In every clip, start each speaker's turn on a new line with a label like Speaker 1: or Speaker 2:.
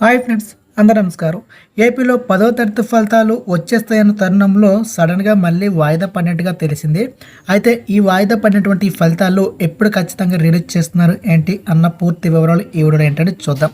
Speaker 1: Hi friends అందరూ నమస్కారం ఏపీలో పదో తరగతి ఫలితాలు వచ్చేస్తాయన్న తరుణంలో సడన్గా మళ్ళీ వాయిదా పడినట్టుగా తెలిసింది. అయితే ఈ వాయిదా పడినటువంటి ఫలితాలు ఎప్పుడు ఖచ్చితంగా రిలీజ్ చేస్తున్నారు ఏంటి అన్న పూర్తి వివరాలు ఈ వీడియో ఏంటని చూద్దాం.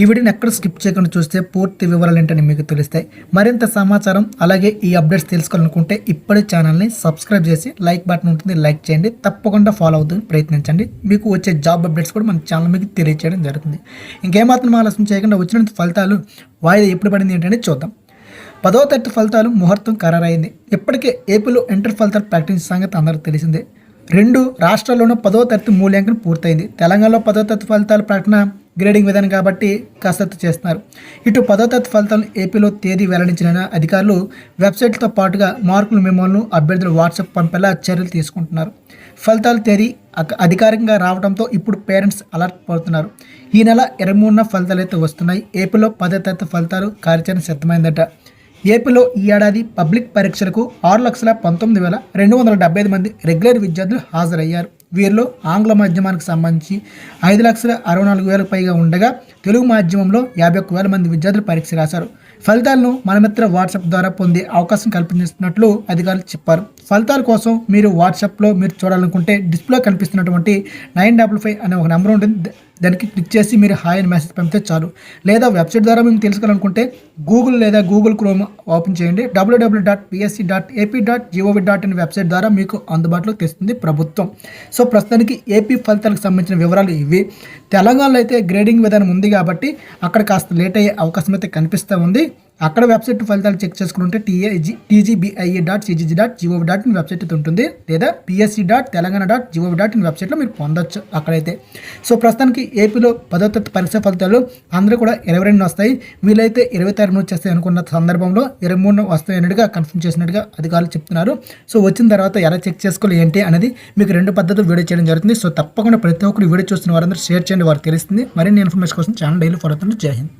Speaker 1: ఈ వీడియోని ఎక్కడ స్కిప్ చేయకుండా చూస్తే పూర్తి వివరాలు ఏంటని మీకు తెలుస్తాయి. మరింత సమాచారం అలాగే ఈ అప్డేట్స్ తెలుసుకోవాలనుకుంటే ఇప్పుడే ఛానల్ని సబ్స్క్రైబ్ చేసి లైక్ బటన్ ఉంటుంది లైక్ చేయండి. తప్పకుండా ఫాలో అవుతుంది ప్రయత్నించండి. మీకు వచ్చే జాబ్ అప్డేట్స్ కూడా మన ఛానల్ మీకు తెలియజేయడం జరుగుతుంది. ఇంకేమాత్రం ఆలోచన చేయకుండా వచ్చిన ఫలితాలు వాయిదా ఎప్పుడు పడింది ఏంటంటే చూద్దాం. పదవ తరగతి ఫలితాలు ముహూర్తం ఖరారైంది ఇప్పటికే ఏపీలో ఇంటర్ ఫలితాలు ప్రకటించిన సంగతి అందరికీ తెలిసిందే. రెండు రాష్ట్రాల్లోనూ పదవ తరగతి మూల్యాంకనం పూర్తయింది. తెలంగాణలో పదవ తరగతి ఫలితాల ప్రకటన గ్రేడింగ్ విధానం కాబట్టి కసరత్తు చేస్తున్నారు. ఇటు పదో తరగతి ఫలితాలను ఏపీలో తేదీ వెల్లడించిన అధికారులు వెబ్సైట్తో పాటుగా మార్కుల మెమోలను అభ్యర్థులు వాట్సాప్ పంపేలా చర్యలు తీసుకుంటున్నారు. ఫలితాలు తేదీ అక- అధికారికంగా రావడంతో ఇప్పుడు పేరెంట్స్ అలర్ట్ పడుతున్నారు. ఈ నెల ఇరవై మూడున ఫలితాలు అయితే వస్తున్నాయి. ఏపీలో పదో తరగతి ఫలితాలు కార్యాచరణ సిద్ధమైందట. ఏపీలో ఈ ఏడాది పబ్లిక్ పరీక్షలకు ఆరు లక్షల పంతొమ్మిది వేల రెండు వందల డెబ్బై ఐదు మంది రెగ్యులర్ విద్యార్థులు హాజరయ్యారు. వీరిలో ఆంగ్ల మాధ్యమానికి సంబంధించి ఐదు లక్షల అరవై నాలుగు వేలకు పైగా ఉండగా తెలుగు మాధ్యమంలో యాభై ఒక్క వేల మంది విద్యార్థులు పరీక్ష రాశారు. ఫలితాలను మనమిత్ర వాట్సాప్ ద్వారా పొందే అవకాశం కల్పించినట్లు అధికారులు చెప్పారు. ఫలితాల కోసం మీరు వాట్సాప్లో మీరు చూడాలనుకుంటే డిస్ప్లే కనిపిస్తున్నటువంటి నైన్ డబల్ ఫైవ్ అనే ఒక నెంబర్ ఉంటుంది. దానికి క్లిక్ చేసి మీరు హాయ్ అని మెసేజ్ పంపితే చాలు. లేదా వెబ్సైట్ ద్వారా మేము తెలుసుకోవాలనుకుంటే గూగుల్ లేదా గూగుల్ క్రోమ్ ఓపెన్ చేయండి. WWW dot PSC dot AP dot GOV dot in website ద్వారా మీకు అందుబాటులో తెస్తుంది ప్రభుత్వం. సో ప్రస్తుతానికి ఏపీ ఫలితాలకు సంబంధించిన వివరాలు ఇవి. తెలంగాణలో అయితే గ్రేడింగ్ విధానం ఉంది కాబట్టి అక్కడ కాస్త లేట్ అయ్యే అవకాశం అయితే కనిపిస్తూ ఉంది. అక్కడ వెబ్సైట్ ఫలితాలు చెక్ చేసుకుంటే TAG TGBIA dot CGG dot GOV dot in website ఉంటుంది. లేదా PSC dot Telangana dot GOV dot in వెబ్సైట్లో మీరు పొందొచ్చు అక్కడైతే. సో ప్రస్తుతానికి ఏపీలో పదో తరగతి పరీక్ష ఫలితాలు అందరూ కూడా ఇరవై రెండు వస్తాయి. వీలైతే ఇరవై తారీఖు నుంచి వస్తాయి అనుకున్న సందర్భంలో ఇరవై మూడున వస్తాయి అన్నట్టుగా కన్ఫర్మ్ చేసినట్టుగా అధికారులు చెప్తున్నారు. సో వచ్చిన తర్వాత ఎలా చెక్ చేసుకోవాలి ఏంటి అనేది మీకు రెండు పద్ధతులు వీడియో చేయడం జరుగుతుంది. సో తప్పకుండా ప్రతి ఒక్కరు వీడియో చూస్తున్న వారందరూ షేర్ చేయండి వారు తెలుస్తుంది. మరిన్ని ఇన్ఫర్మేషన్ కోసం ఛానల్ డైలీ ఫాలో అవుతుంది జై హింద్.